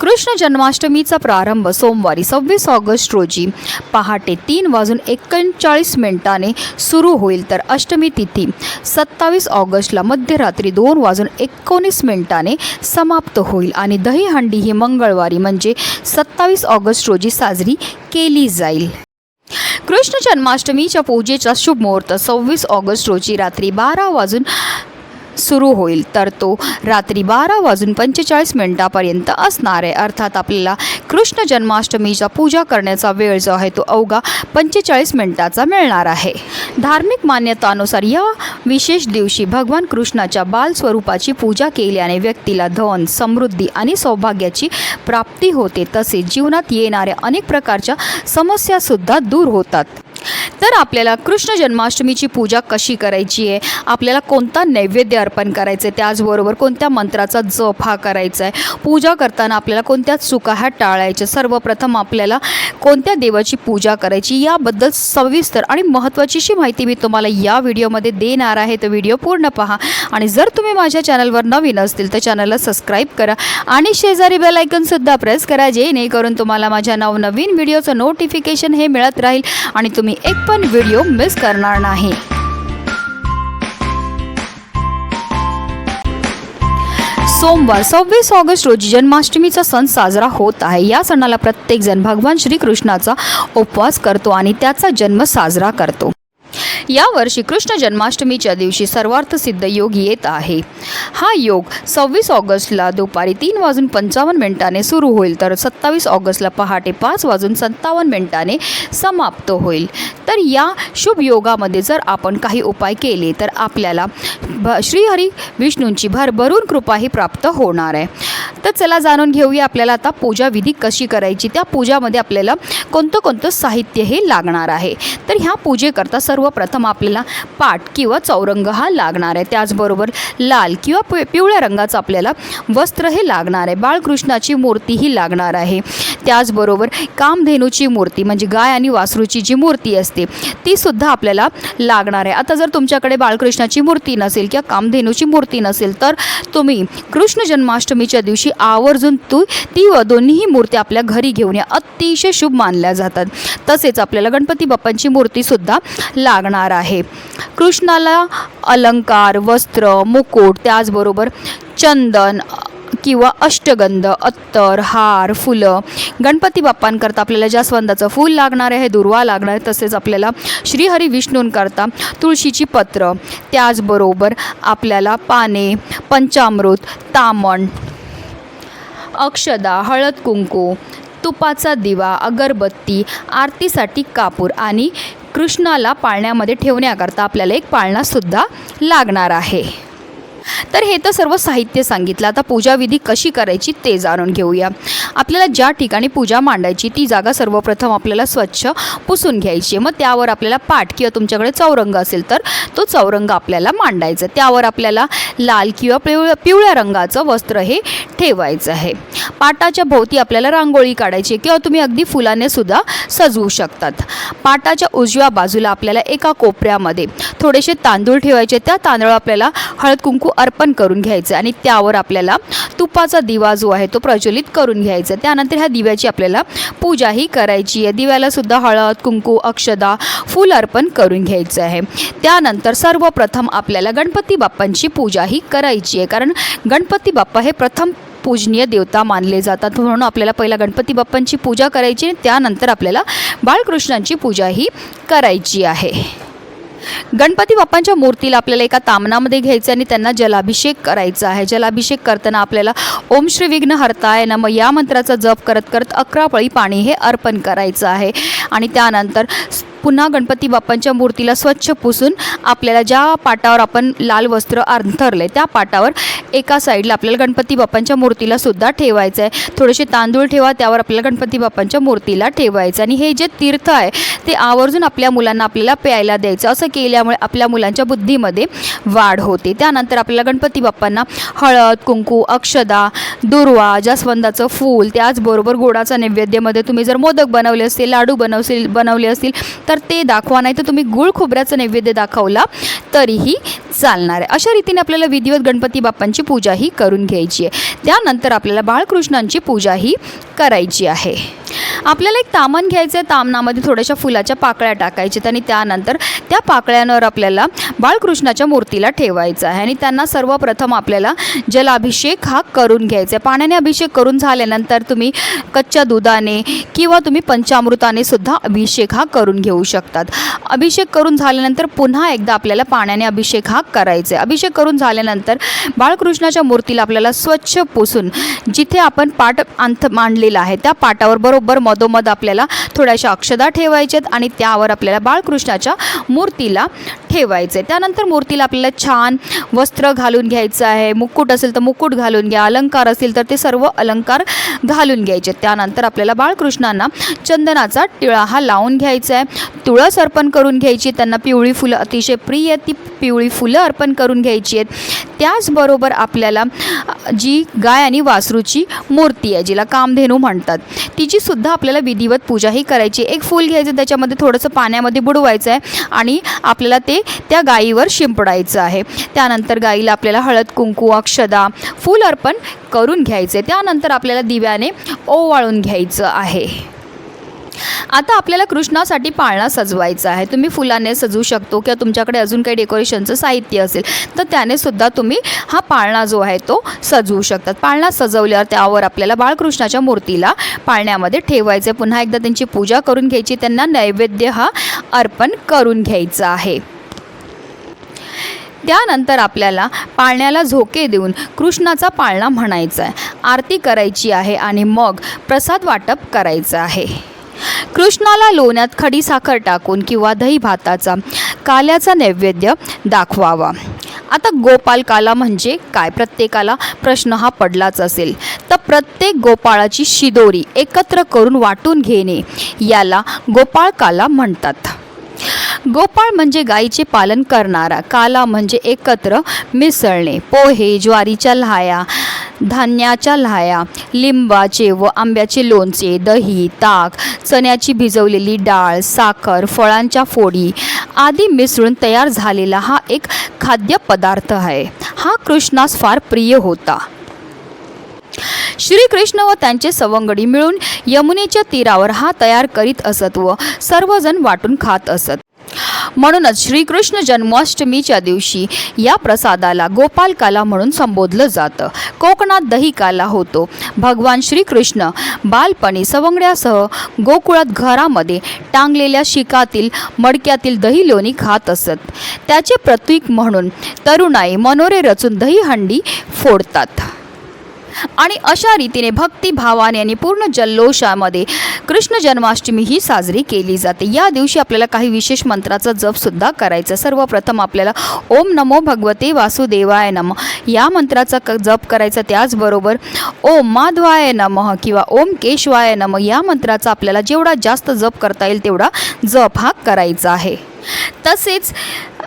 कृष्ण जन्माष्टमीचा प्रारंभ सोमवारी सव्वीस ऑगस्ट रोजी. पहाटे तीन वाजून एकोणचाळीस मिनिटाने सुरू होईल तर अष्टमी तिथी. सत्तावीस ऑगस्टला मध्यरात्री दोन वाजून एकोणीस मिनिटाने समाप्त होईल आणि दहीहंडी ही मंगळवारी म्हणजे सत्तावीस ऑगस्ट रोजी साजरी केली जाईल. कृष्ण जन्माष्टमीच्या पूजेचा शुभ मुहूर्त सव्वीस ऑगस्ट रोजी रात्री बारा वाजून सुरू होईल. तर तो रात्री बारा वाजून पंचेचाळीस मिनिटापर्यंत असणार आहे. अर्थात आपल्याला कृष्ण जन्माष्टमीचा पूजा करण्याचा वेळ जो आहे तो अवघा पंचेचाळीस मिनिटाचा मिळणार आहे. धार्मिक मान्यतानुसार या विशेष दिवशी भगवान कृष्णाच्या बाल स्वरूपाची पूजा केल्याने व्यक्तीला धन समृद्धी आणि सौभाग्याची प्राप्ती होते. तसेच जीवनात येणाऱ्या अनेक प्रकारच्या समस्यासुद्धा दूर होतात. तर आपल्याला कृष्ण जन्माष्टमीची पूजा कशी करायची आहे? आपल्याला कोणता नैवेद्य अर्पण करायचं आहे त्याचबरोबर कोणत्या मंत्राचा जप हा करायचा आहे पूजा करताना आपल्याला कोणत्या चुका ह्या टाळायच्या? सर्वप्रथम आपल्याला कोणत्या देवाची पूजा करायची? याबद्दल सविस्तर आणि महत्त्वाचीशी माहिती मी तुम्हाला या व्हिडिओमध्ये देणार आहे. तर व्हिडिओ पूर्ण पहा. आणि जर तुम्ही माझ्या चॅनलवर नवीन असतील तर चॅनलला सबस्क्राईब करा आणि शेजारी बेल आयकनसुद्धा प्रेस करा जेणेकरून तुम्हाला माझ्या नवनवीन व्हिडिओचं नोटिफिकेशन हे मिळत राहील आणि तुम्ही एक पण व्हिडिओ मिस करणार नाही. सोमवार सव्वीस ऑगस्ट रोजी जन्माष्टमीचा सण साजरा होत आहे. या सणाला प्रत्येकजण भगवान श्रीकृष्णाचा उपवास करतो आणि त्याचा जन्म साजरा करतो. यावर्षी कृष्ण जन्माष्टमीच्या दिवशी सर्वार्थ सिद्ध योग येत आहे. हा योग सव्वीस ऑगस्टला दुपारी तीन वाजून पंचावन्न मिनिटाने सुरू होईल तर सत्तावीस ऑगस्टला पहाटे पाच वाजून सत्तावन्न मिनिटाने समाप्त होईल. तर या शुभ योगामध्ये जर आपण काही उपाय केले तर आपल्याला भ श्रीहरी विष्णूंची भरभरून कृपाही प्राप्त होणार आहे. तर चला जाणून घेऊया आपल्याला आता पूजा विधी कशी करायची. त्या पूजामध्ये आपल्याला कोणतं कोणतं साहित्य हे लागणार आहे. तर ह्या पूजेकरता सर्वप्रथम आपल्याला पाट किंवा चौरंग हा लागणार आहे. त्याचबरोबर लाल किंवा पि पिवळ्या रंगाचं आपल्याला वस्त्र हे लागणार आहे. बाळकृष्णाची मूर्ती ही लागणार आहे. त्याचबरोबर कामधेनूची मूर्ती म्हणजे गाय आणि वासरूची जी मूर्ती असते ती सुद्धा आपल्याला लागणार आहे. आता जर तुमच्याकडे बाळकृष्णाची मूर्ती नसेल किंवा कामधेनूची मूर्ती नसेल तर तुम्ही कृष्ण जन्माष्टमीच्या दिवशी आवर्जून तू ती व दोन्हीही मूर्ती आपल्या घरी घेऊन या. अतिशय शुभ मानल्या जातात. तसेच आपल्याला गणपती बाप्पांची मूर्तीसुद्धा लागणार आहे. कृष्णाला अलंकार वस्त्र मुकुट त्याचबरोबर चंदन किंवा अष्टगंध अत्तर हार फुलं गणपती बाप्पांकरता आपल्याला जास्वंदाचं फूल लागणार आहे दुर्वा लागणार आहे तसेच आपल्याला श्रीहरी विष्णूंकरता तुळशीची पत्र त्याचबरोबर आपल्याला पाने पंचामृत तामण अक्षदा हळद कुंकू तुपाचा दिवा अगरबत्ती आरतीसाठी कापूर आणि कृष्णाला पाळण्यामध्ये ठेवण्याकरता आपल्याला एक पाळणासुद्धा लागणार आहे. तर हे तर सर्व साहित्य सांगितलं. आता पूजाविधी कशी करायची ते जाणून घेऊया. आपल्याला ज्या ठिकाणी पूजा मांडायची ती जागा सर्वप्रथम आपल्याला स्वच्छ पुसून घ्यायची मग त्यावर आपल्याला पाट किंवा तुमच्याकडे चौरंग असेल तर तो चौरंग आपल्याला मांडायचा त्यावर आपल्याला लाल किंवा पिवळ्या पिवळ्या रंगाचं वस्त्र हे ठेवायचं आहे. पाटाच्या भोवती आपल्याला रांगोळी काढायची किंवा तुम्ही अगदी फुलाने सुद्धा सजवू शकतात. पाटाच्या उजव्या बाजूला आपल्याला एका कोपऱ्यामध्ये थोडेसे तांदूळ ठेवायचे त्या तांदूळ आपल्याला हळद कुंकू अर्पण करून घ्यायचं आणि त्यावर आपल्याला तुपाचा दिवा जो आहे तो प्रज्वलित करून घ्यायचा. त्यानंतर ह्या दिव्याची आपल्याला पूजाही करायची आहे. दिव्यालासुद्धा हळद कुंकू अक्षदा फूल अर्पण करून घ्यायचं आहे. त्यानंतर सर्वप्रथम आपल्याला गणपती बाप्पांची पूजाही करायची आहे. कारण गणपती बाप्पा हे प्रथम पूजनीय देवता मानले जातात. म्हणून आपल्याला पहिला गणपती बाप्पांची पूजा करायची त्यानंतर आपल्याला बाळकृष्णांची पूजाही करायची आहे. गणपती बाप्पांच्या मूर्तीला आपल्याला एका तामनामध्ये घ्यायचं आणि त्यांना जलाभिषेक करायचा आहे. जलाभिषेक करताना आपल्याला ओम श्री विघ्न हरताय नम या मंत्राचा जप करत करत अकरा पळी पाणी हे अर्पण करायचं आहे. आणि त्यानंतर पुन्हा गणपती बाप्पांच्या मूर्तीला स्वच्छ पुसून आपल्याला ज्या पाटावर आपण लाल वस्त्र अंथरले त्या पाटावर एका साईडला आपल्याला गणपती बाप्पांच्या मूर्तीला सुद्धा ठेवायचं आहे थोडेसे तांदूळ ठेवा त्यावर आपल्याला गणपती बाप्पांच्या मूर्तीला ठेवायचं आणि हे जे तीर्थ आहे ते आवर्जून आपल्या मुलांना आपल्याला प्यायला द्यायचं. असं केल्यामुळे आपल्या मुलांच्या बुद्धीमध्ये वाढ होते. त्यानंतर आपल्याला गणपती बाप्पांना हळद कुंकू अक्षदा दुर्वा जास्वंदाचं फूल त्याचबरोबर गोडाचा नैवेद्यामध्ये तुम्ही जर मोदक बनवले असतील लाडू बनवशील बनवले असतील तर तर ते दाखवा नाही तर तुम्ही गुळ खोबऱ्याचा नैवेद्य दाखवला तरीही चालणार आहे. अशा रीतीने आपल्याला विधिवत गणपती बाप्पांची पूजाही करून घ्यायची आहे. त्यानंतर आपल्याला बाळकृष्णांची पूजाही करायची आहे. आपल्याला एक तामण घ्यायचं आहे तामनामध्ये थोड्याशा फुलाच्या पाकळ्या टाकायच्यात आणि त्यानंतर त्या पाकळ्यांवर आपल्याला बाळकृष्णाच्या मूर्तीला ठेवायचं आहे. आणि त्यांना सर्वप्रथम आपल्याला जलाभिषेक हा करून घ्यायचा आहे. पाण्याने अभिषेक करून झाल्यानंतर तुम्ही कच्च्या दुधाने किंवा तुम्ही पंचामृताने सुद्धा अभिषेक हा करून घेऊ शकतात. अभिषेक करून झाल्यानंतर पुन्हा एकदा आपल्याला पाण्याने अभिषेक हा करायचा. आहे अभिषेक करून झाल्यानंतर बाळकृष्णाच्या मूर्तीला आपल्याला स्वच्छ पुसून जिथे आपण पाट अंत मांडलेला आहे त्या पाटावर बरोबर मधोमध आपल्याला थोड्याशा अक्षदा ठेवायच्यात आणि त्यावर आपल्याला बाळकृष्णाच्या मूर्तीला ठेवायचे. त्यानंतर मूर्तीला आपल्याला छान वस्त्र घालून घ्यायचं आहे. मुकुट असेल तर मुकुट घालून घ्या. अलंकार असतील तर ते सर्व अलंकार घालून घ्यायचे. त्यानंतर आपल्याला बाळकृष्णांना चंदनाचा टिळा हा लावून घ्यायचा आहे. तुळस अर्पण करून घ्यायची त्यांना पिवळी फुलं अतिशय प्रिय ती पिवळी फुलं अर्पण करून घ्यायची आहेत. त्याचबरोबर आपल्याला जी गाय आणि वासरूची मूर्ती आहे जिला कामधेनू म्हणतात तिची सुद्धा आपल्याला विधिवत पूजाही करायची एक फूल घ्यायचं त्याच्यामध्ये थोडंसं पाण्यामध्ये बुडवायचं आहे आणि आपल्याला ते त्या गायीवर शिंपडायचं आहे. त्यानंतर गाईला आपल्याला हळद कुंकू अक्षदा फूल अर्पण करून घ्यायचे. त्यानंतर आपल्याला दिव्याने ओवाळून घ्यायचं आहे. आता आपल्याला कृष्णासाठी पाळणा सजवायचा आहे. तुम्ही फुलाने सजवू शकतो किंवा तुमच्याकडे अजून काही डेकोरेशनचं साहित्य असेल तर त्याने सुद्धा तुम्ही हा पाळणा जो आहे तो सजवू शकतात. पाळणा सजवल्यावर त्यावर आपल्याला बाळकृष्णाच्या मूर्तीला पाळण्यामध्ये ठेवायचे पुन्हा एकदा त्यांची पूजा करून घ्यायची. त्यांना नैवेद्य हा अर्पण करून घ्यायचा आहे. त्यानंतर आपल्याला पाळण्याला झोके देऊन कृष्णाचा पाळणा म्हणायचा आहे आरती करायची आहे आणि मग प्रसाद वाटप करायचं आहे. कृष्णाला लोण्यात खडी साखर टाकून किंवा दही भाताचा काल्याचा नैवेद्य दाखवावा. आता गोपाल काला म्हणजे काय? प्रत्येकाला प्रश्न हा पडलाच असेल. तर प्रत्येक गोपाळाची शिदोरी एकत्र करून वाटून घेणे याला गोपाळ काला म्हणतात. गोपाळ म्हणजे गाईचे पालन करणारा काला म्हणजे एकत्र मिसळणे पोहे ज्वारीच्या लहाया धान्याच्या लहाया लिंबाचे व आंब्याचे लोणचे दही ताक चण्याची भिजवलेली डाळ साखर फळांच्या फोडी आदी मिसळून तयार झालेला हा एक खाद्यपदार्थ आहे. हा कृष्णास फार प्रिय होता. श्रीकृष्ण व त्यांचे सवंगडी मिळून यमुनेच्या तीरावर हा तयार करीत असत व सर्वजण वाटून खात असत. म्हणूनच श्रीकृष्ण जन्माष्टमीच्या दिवशी या प्रसादाला गोपाल काला म्हणून संबोधलं जातं. कोकणात दही काला होतो. भगवान श्रीकृष्ण बालपणी सवंगड्यासह गोकुळात घरामध्ये टांगलेल्या शिकातील मडक्यातील दही लोणी खात असत. त्याचे प्रतीक म्हणून तरुणाई मनोरे रचून दहीहंडी फोडतात. आणि अशा रीतीने भक्तिभावाने आणि पूर्ण जल्लोषामध्ये कृष्ण जन्माष्टमी ही साजरी केली जाते. या दिवशी आपल्याला काही विशेष मंत्राचा जपसुद्धा करायचा. सर्वप्रथम आपल्याला ओम नमो भगवते वासुदेवाय नम. या मंत्राचा क जप करायचा. त्याचबरोबर ओम माधवाय नमः किंवा ओम केशवाय नम या मंत्राचा आपल्याला जेवढा जास्त जप करता येईल तेवढा जप हा करायचा आहे. तसेच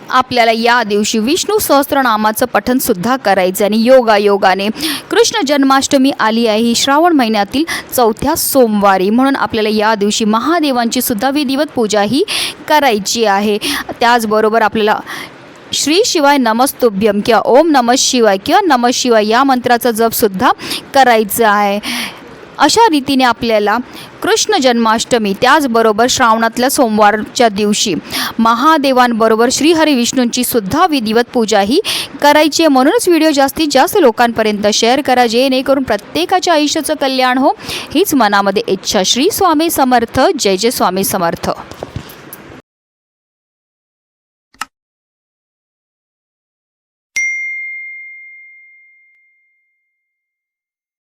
आपल्याला या दिवशी विष्णू सहस्त्रनामाचं पठणसुद्धा करायचं आणि योगा योगाने कृष्ण जन्माष्टमी आली आहे. ही श्रावण महिन्यातील चौथ्या सोमवारी. म्हणून आपल्याला या दिवशी महादेवांची सुद्धा विधिवत पूजा ही करायची आहे. त्याचबरोबर आपल्याला श्री शिवाय नमस्तुभ्यम किंवा ओम नमः शिवाय किंवा नमः शिवाय या मंत्राचा जपसुद्धा करायचा आहे. अशा रीतीने आपल्याला कृष्ण जन्माष्टमी त्याचबरोबर श्रावणातल्या सोमवारच्या दिवशी महादेवांबरोबर श्रीहरी विष्णूंची सुद्धा विधिवत पूजा ही करायची आहे. म्हणूनच व्हिडिओ जास्तीत जास्त लोकांपर्यंत शेअर करा जेणेकरून प्रत्येकाच्या आयुष्याचं कल्याण हो. हीच मनामध्ये इच्छा. श्री स्वामी समर्थ. जय जय स्वामी समर्थ.